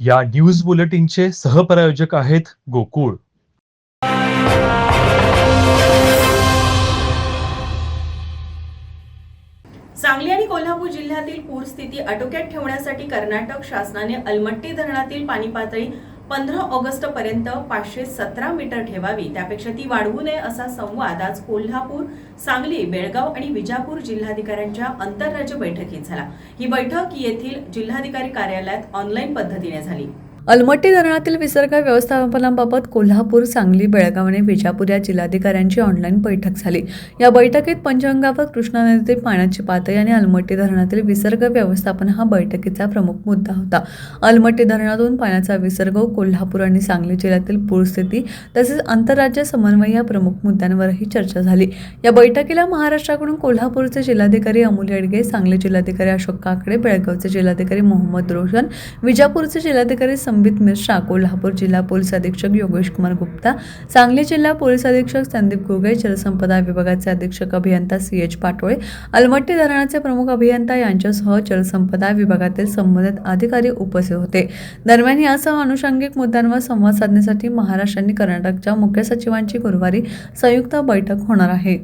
या न्यूज बुलेटिनचे सहप्रायोजक आहेत गोकुळ. सांगली आणि कोल्हापूर जिल्ह्यातील पूरस्थिती आटोक्यात ठेवण्यासाठी कर्नाटक शासनाने अलमट्टी धरणातील पाणी पातळी पंधरा ऑगस्ट पर्यंत पाचशे सतरा मीटर ठेवावी. त्यापेक्षा ती वाढवू नये असा संवाद आज कोल्हापूर सांगली बेळगाव आणि विजापूर जिल्हाधिकाऱ्यांच्या आंतरराज्य बैठकीत झाला. ही बैठक येथील जिल्हाधिकारी कार्यालयात ऑनलाईन पद्धतीने झाली. अलमट्टी धरणातील विसर्ग व्यवस्थापनाबाबत कोल्हापूर सांगली बेळगाव आणि विजापूर या जिल्हाधिकाऱ्यांची ऑनलाईन बैठक झाली. या बैठकीत पंचगंगावर कृष्णा नदीतील पाण्याची पातळी आणि अलमट्टी धरणातील विसर्ग व्यवस्थापन हा बैठकीचा प्रमुख मुद्दा होता. अलमट्टी धरणातून पाण्याचा विसर्ग कोल्हापूर आणि सांगली जिल्ह्यातील पूरस्थिती तसेच आंतरराज्य समन्वय या प्रमुख मुद्द्यांवरही चर्चा झाली. या बैठकीला महाराष्ट्राकडून कोल्हापूरचे जिल्हाधिकारी अमोल येडगे सांगली जिल्हाधिकारी अशोक काकडे बेळगावचे जिल्हाधिकारी मोहम्मद रोशन विजापूरचे जिल्हाधिकारी संबित मिश्रा कोल्हापूर जिल्हा पोलीस अधीक्षक योगेश कुमार गुप्ता सांगली जिल्हा पोलीस अधीक्षक संदीप गोगे जलसंपदा विभागाचे अधीक्षक अभियंता सी एच पाटोळे अलमट्टी धरणाचे प्रमुख अभियंता यांच्यासह जलसंपदा विभागातील संबंधित अधिकारी उपस्थित होते. दरम्यान यासह अनुषंगिक मुद्द्यांवर संवाद साधण्यासाठी महाराष्ट्र आणि कर्नाटकच्या मुख्य सचिवांची गुरुवारी संयुक्त बैठक होणार आहे.